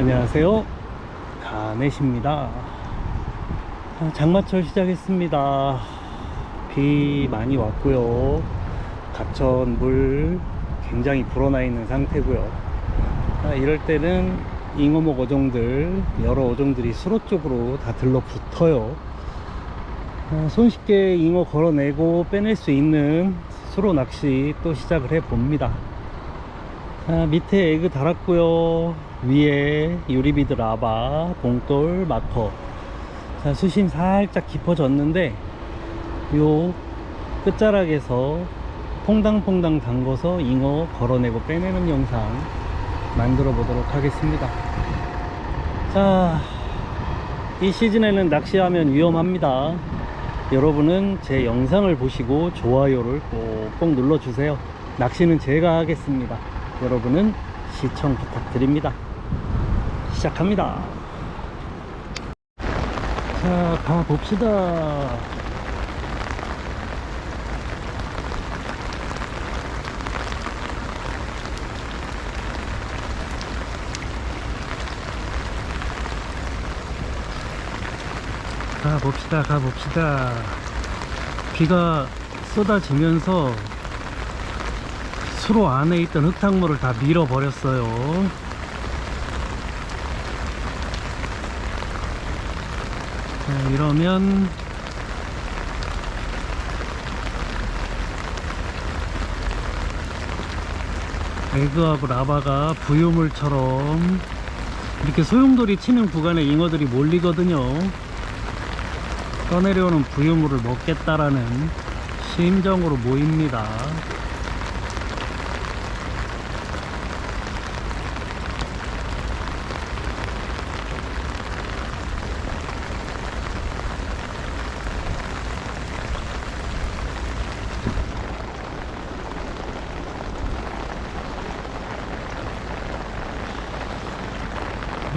안녕하세요. 가넷입니다. 아, 장마철 시작했습니다. 비 많이 왔고요. 가천 물 굉장히 불어나 있는 상태고요. 아, 이럴 때는 잉어목 어종들 여러 어종들이 수로 쪽으로 다 들러붙어요. 아, 손쉽게 잉어 걸어내고 빼낼 수 있는 수로 낚시 또 시작을 해 봅니다. 아, 밑에 에그 달았고요 위에 유리비드 라바 봉돌 마커. 자, 수심 살짝 깊어졌는데 요 끝자락에서 퐁당퐁당 담궈서 잉어 걸어내고 빼내는 영상 만들어 보도록 하겠습니다. 자이 시즌에는 낚시하면 위험합니다. 여러분은 제 영상을 보시고 좋아요를 꼭꼭 눌러주세요. 낚시는 제가 하겠습니다. 여러분은 시청 부탁드립니다 시작합니다. 자 가봅시다. 가봅시다 가봅시다. 비가 쏟아지면서 수로 안에 있던 흙탕물을 다 밀어버렸어요 자, 이러면 에그하고 라바가 부유물처럼 이렇게 소용돌이 치는 구간에 잉어들이 몰리거든요. 떠내려오는 부유물을 먹겠다라는 심정으로 모입니다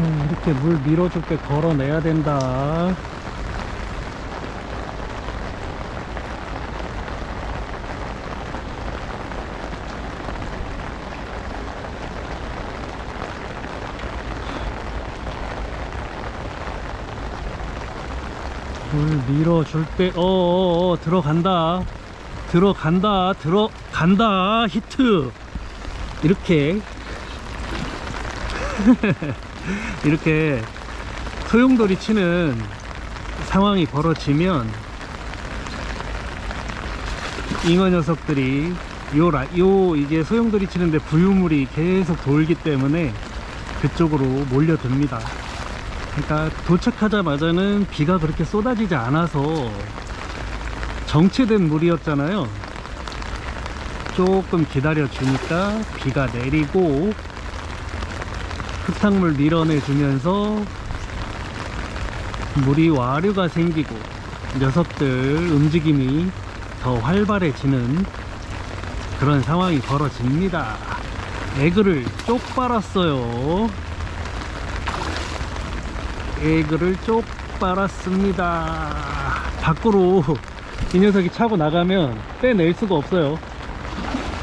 음, 이렇게 물 밀어줄게 걸어내야 된다. 물 밀어줄 때 어어어 들어간다. 들어간다 들어간다. 히트. 이렇게 이렇게 소용돌이 치는 상황이 벌어지면 잉어 녀석들이 요, 라, 요 이게 소용돌이 치는데 부유물이 계속 돌기 때문에 그쪽으로 몰려듭니다. 그러니까 도착하자마자는 비가 그렇게 쏟아지지 않아서 정체된 물이었잖아요. 조금 기다려 주니까 비가 내리고 흙탕물 밀어내 주면서 물이 와류가 생기고 녀석들 움직임이 더 활발해지는 그런 상황이 벌어집니다. 에그를 쪽 빨았어요. 에그를 쪽 빨았습니다. 밖으로 이 녀석이 차고 나가면 빼낼 수가 없어요.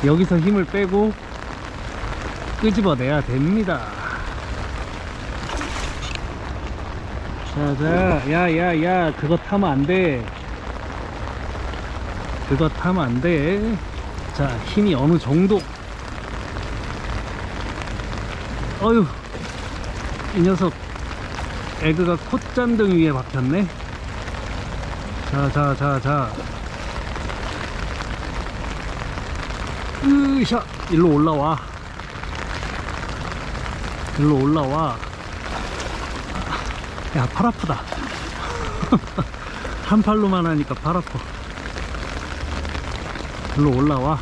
여기서 힘을 빼고 끄집어내야 됩니다 자자 야야야 그거 타면 안돼. 그거 타면 안돼. 자 힘이 어느 정도? 어휴 이 녀석 에그가 콧잔등 위에 박혔네. 자자 자자. 으샤 일로 올라와. 일로 올라와 야 팔 아프다. 한 팔로만 하니까 팔 아파. 일로 올라와.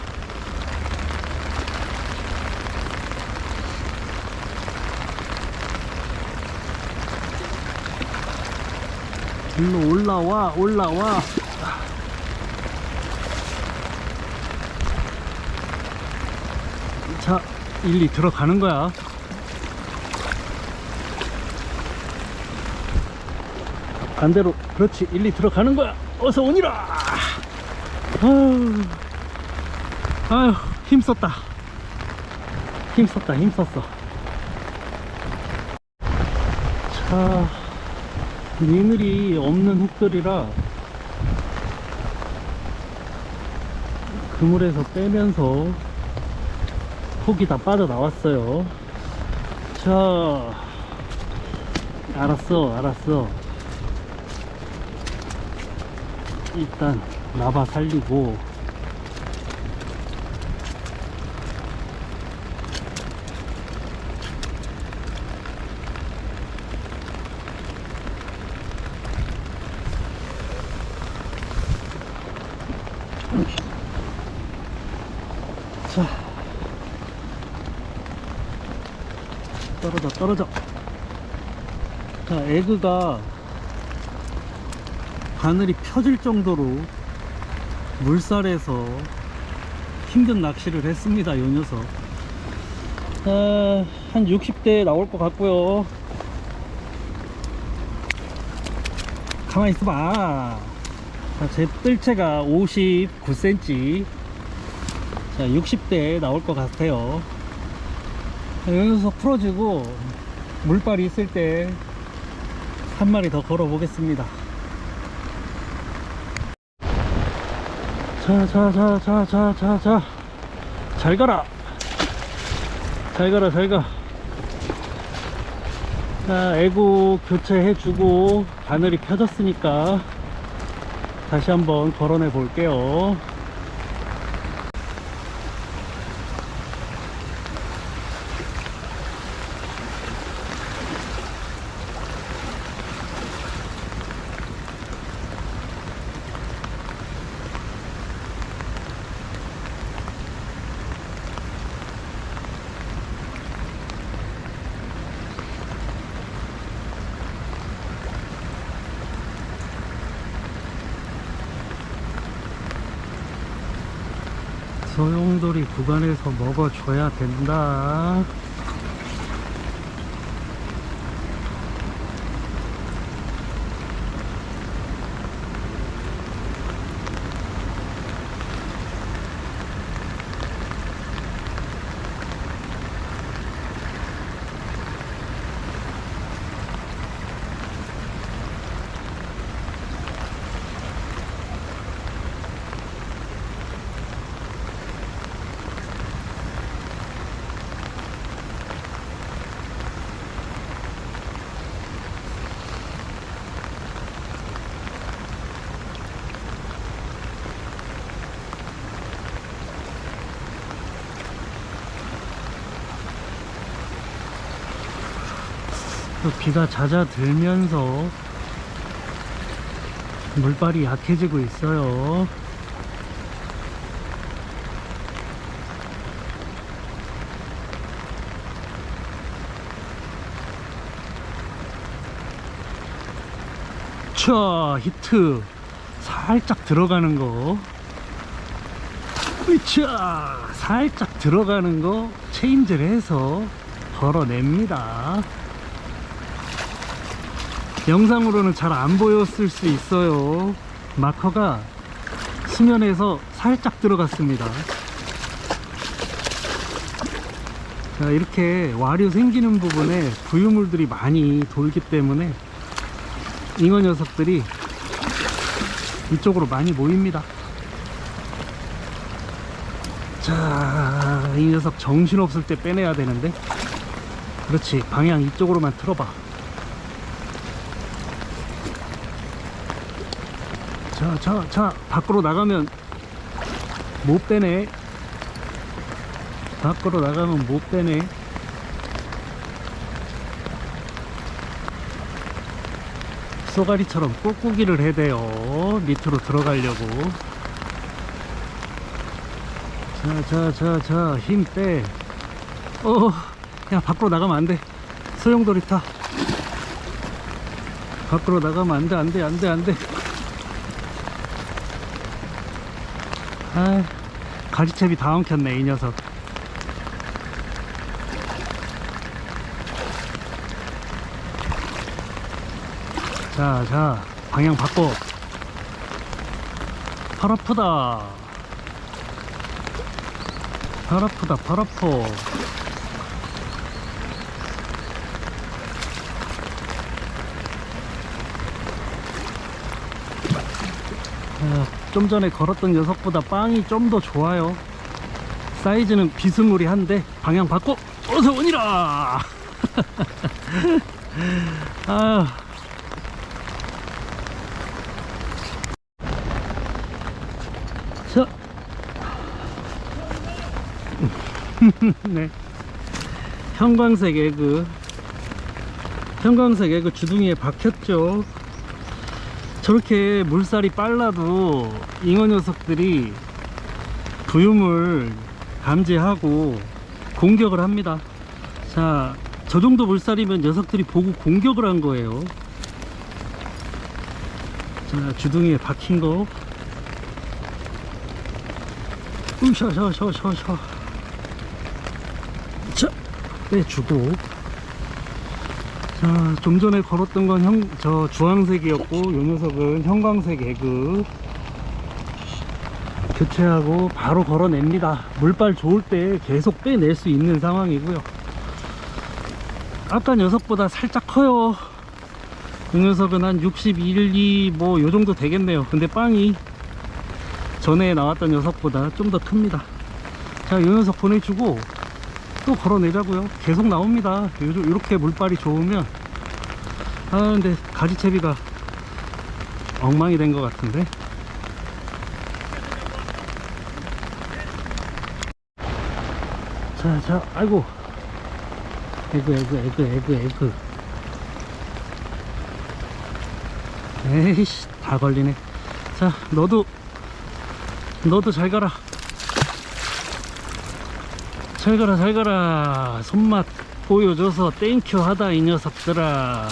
일로 올라와 올라와. 자 일리 들어가는 거야 반대로 그렇지 일리 들어가는 거야. 어서 오니라. 아유, 힘썼다. 힘썼다 힘썼어. 아, 미늘이 없는 흙들이라 그물에서 빼면서 폭이 다 빠져나왔어요. 자, 알았어, 알았어. 일단 나바 살리고 자 떨어져 떨어져. 자 에그가 바늘이 펴질 정도로 물살에서 힘든 낚시를 했습니다 요 녀석. 아, 한 60대 나올 것 같고요. 가만히 있어봐. 자, 제 뜰채가 59cm 자 60대 나올 것 같아요. 자, 요 녀석 풀어지고 물발이 있을 때 한 마리 더 걸어 보겠습니다 자, 자, 자, 자, 자, 자, 자. 잘 가라. 잘 가라, 잘 가. 자, 애구 교체해주고, 바늘이 펴졌으니까, 다시 한번 걸어내 볼게요. 소용돌이 구간에서 먹어줘야 된다. 또 비가 잦아들면서 물발이 약해지고 있어요. 자, 히트. 살짝 들어가는 거. 으차! 살짝 들어가는 거 체인지를 해서 걸어냅니다. 영상으로는 잘 안 보였을 수 있어요. 마커가 수면에서 살짝 들어갔습니다. 자, 이렇게 와류 생기는 부분에 부유물들이 많이 돌기 때문에 잉어 녀석들이 이쪽으로 많이 모입니다. 자, 이 녀석 정신없을 때 빼내야 되는데. 그렇지. 방향 이쪽으로만 틀어봐. 자, 자, 자, 밖으로 나가면 못 빼네. 밖으로 나가면 못 빼네. 쏘가리처럼 꾹꾹이를 해대요. 밑으로 들어가려고. 자, 자, 자, 자, 힘 빼. 어, 야, 밖으로 나가면 안 돼. 소용돌이 타. 밖으로 나가면 안 돼, 안 돼, 안 돼, 안 돼. 아, 가지채비 다 엉켰네 이 녀석. 자, 자, 방향 바꿔. 파라프다. 파라프다 파라프 좀 전에 걸었던 녀석보다 빵이 좀 더 좋아요 사이즈는 비스무리한데 방향 바꿔 어서 오니라 아 자. 네. 형광색 에그. 형광색 에그 주둥이에 박혔죠. 저렇게 물살이 빨라도 잉어 녀석들이 부유물 감지하고 공격을 합니다. 자, 저 정도 물살이면 녀석들이 보고 공격을 한 거예요. 자, 주둥이에 박힌 거. 으샤샤샤샤샤. 자, 빼주고. 자, 좀 전에 걸었던 건 형, 저 주황색이었고, 요 녀석은 형광색 에그. 교체하고 바로 걸어냅니다. 물빨 좋을 때 계속 빼낼 수 있는 상황이고요. 아까 녀석보다 살짝 커요. 이 녀석은 한 61, 2, 뭐, 요 정도 되겠네요. 근데 빵이 전에 나왔던 녀석보다 좀 더 큽니다. 자, 이 녀석 보내주고 또 걸어내자고요. 계속 나옵니다. 요즘 이렇게 물빨이 좋으면 아 근데 가지채비가 엉망이 된 것 같은데. 자, 자, 아이고. 에그, 에그, 에그, 에그, 에그. 에이씨, 다 걸리네. 자, 너도, 너도 잘 가라. 잘 가라. 손맛 보여줘서 땡큐 하다, 이 녀석들아.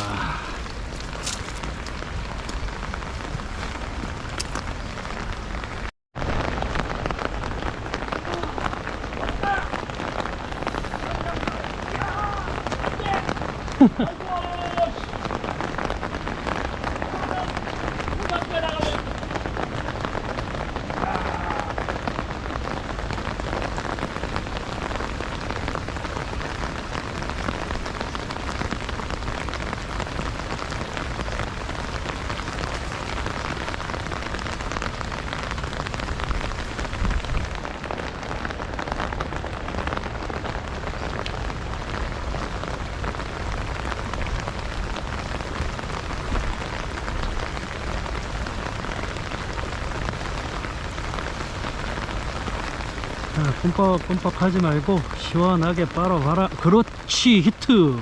꼼빡꼼빡 하지 말고 시원하게 빨아봐라. 그렇지, 히트.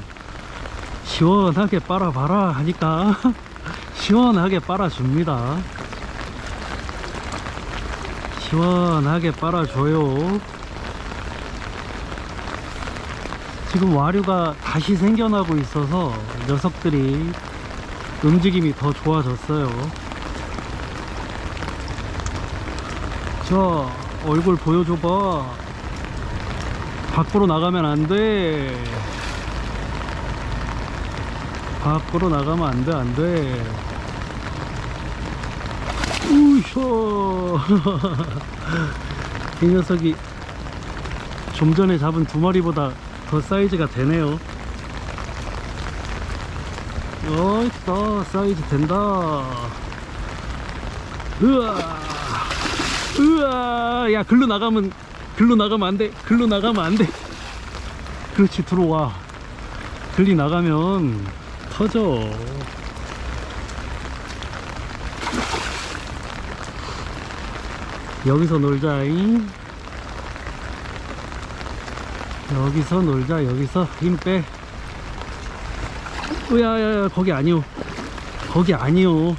시원하게 빨아봐라 하니까 시원하게 빨아줍니다. 시원하게 빨아줘요. 지금 와류가 다시 생겨나고 있어서 녀석들이 움직임이 더 좋아졌어요. 자, 얼굴 보여줘봐. 밖으로 나가면 안 돼. 밖으로 나가면 안 돼, 안 돼. 우쇼. 이 녀석이 좀 전에 잡은 두 마리보다 더 사이즈가 되네요. 어있다, 사이즈 된다. 으아. 으아 야 글로 나가면 글로 나가면 안돼. 글로 나가면 안돼. 그렇지 들어와. 글리 나가면 터져. 여기서 놀자잉? 여기서 놀자 여기서 힘빼. 으야야야 거기 아니오. 거기 아니오.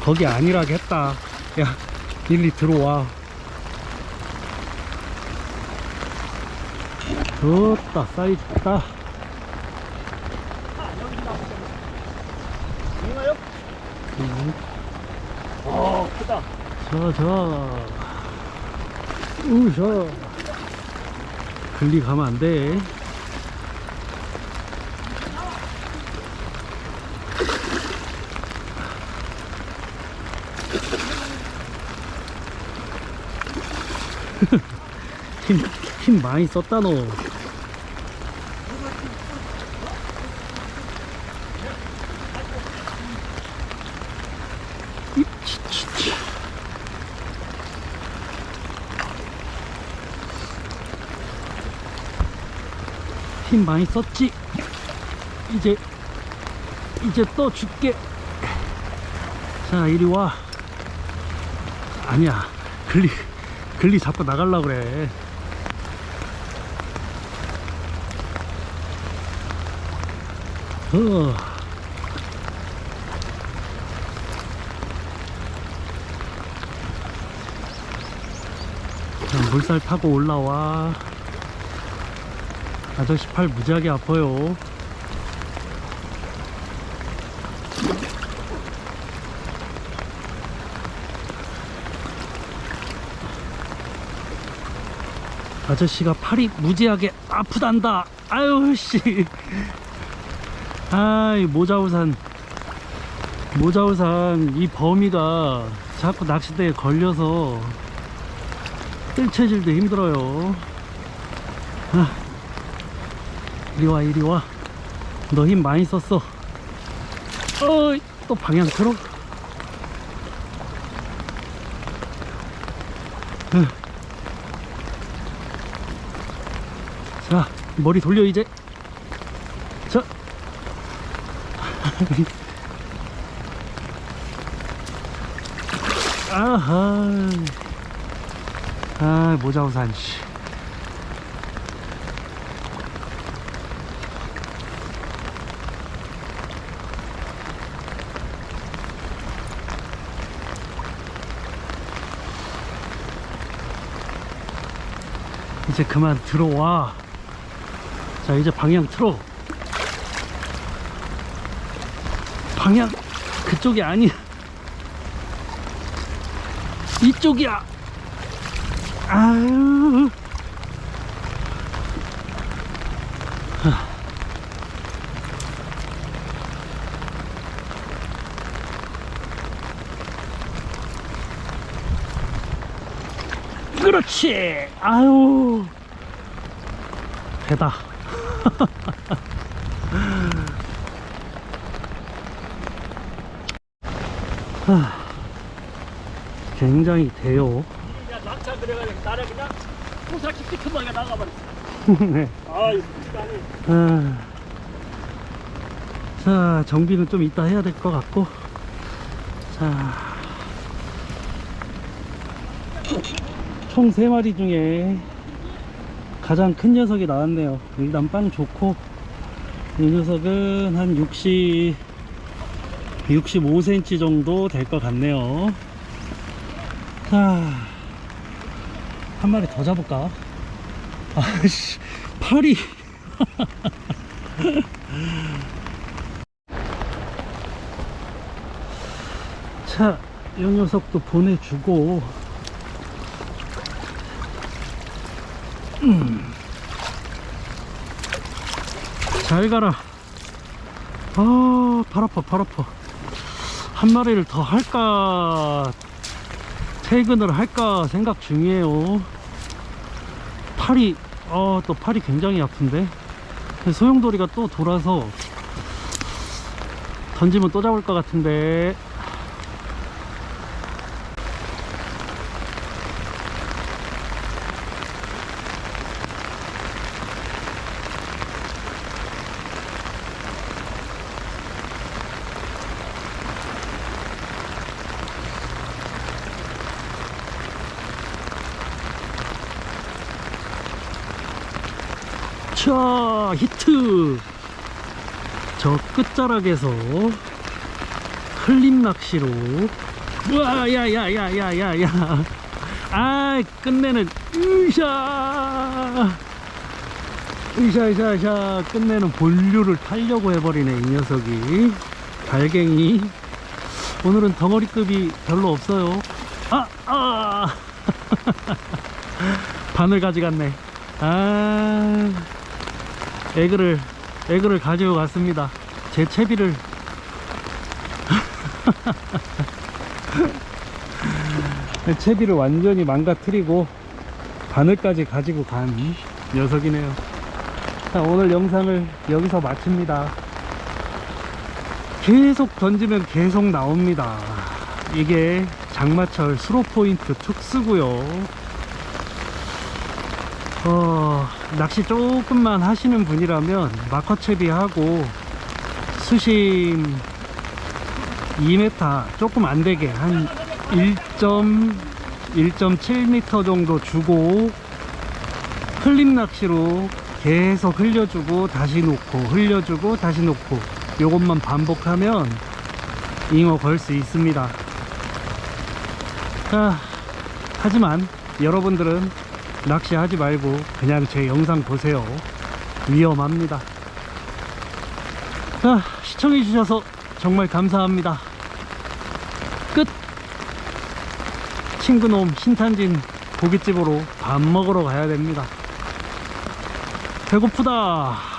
거기 아니라겠다 야 일리 들어와 좋다 좋다 음. 어, 크다. 자자 우셔 글리 가면 안돼 힘, 힘 많이 썼다 너 힘 많이 썼지? 이제 이제 또 줄게. 자 이리 와. 아니야. 클릭 글리 잡고 나갈라 그래. 어. 자, 물살 타고 올라와. 아저씨 팔 무지하게 아파요 아저씨가 팔이 무지하게 아프단다. 아유 씨. 아이 모자우산. 모자우산 이 범위가 자꾸 낚싯대에 걸려서 뜰채질도 힘들어요. 아, 이리와 이리와. 너 힘 많이 썼어. 어이 또 방향 틀어 자 머리 돌려 이제. 자. 아하. 아 모자우산 씨. 이제 그만 들어와 자 이제 방향 틀어. 방향 그쪽이 아니야 이쪽이야. 아유. 그렇지. 아유. 배다. 하, 굉장히 돼요 그냥 낙차 그래가지고 나를 그냥 호사키 삐끗하게 나가버렸어. 네. 아, 시간이. 아, 자 정비는 좀 이따 해야 될 것 같고 자 총 3마리 중에 가장 큰 녀석이 나왔네요 일단 빵 좋고 이 녀석은 한 60, 65cm 정도 될 것 같네요 자, 한 마리 더 잡을까? 아씨, 팔이. 자, 이 녀석도 보내주고, 음. 잘 가라. 아, 팔 아파, 팔 아파. 한 마리를 더 할까, 퇴근을 할까 생각 중이에요. 팔이, 어, 또 팔이 굉장히 아픈데. 소용돌이가 또 돌아서 던지면 또 잡을 것 같은데. 자 히트. 저 끝자락에서 흘림 낚시로. 우와 야야야야야야. 아 끝내는 으샤. 으샤으샤으샤. 끝내는 본류를 타려고 해버리네 이 녀석이. 달갱이. 오늘은 덩어리급이 별로 없어요. 아! 아! 바늘 가져갔네. 아 에그를 가지고 갔습니다. 제 채비를. 채비를 완전히 망가뜨리고 바늘까지 가지고 간 녀석이네요. 자, 오늘 영상을 여기서 마칩니다. 계속 던지면 계속 나옵니다. 이게 장마철 수로 포인트 특수고요. 어, 낚시 조금만 하시는 분이라면 마커채비하고 수심 2m 조금 안 되게 한 1.1.7m 정도 주고 흘림 낚시로 계속 흘려주고 다시 놓고 흘려주고 다시 놓고 요것만 반복하면 잉어 걸 수 있습니다. 자, 하지만 여러분들은 낚시하지 말고 그냥 제 영상 보세요. 위험합니다. 자 시청해 주셔서 정말 감사합니다. 끝. 친구놈 신탄진 고깃집으로 밥 먹으러 가야 됩니다. 배고프다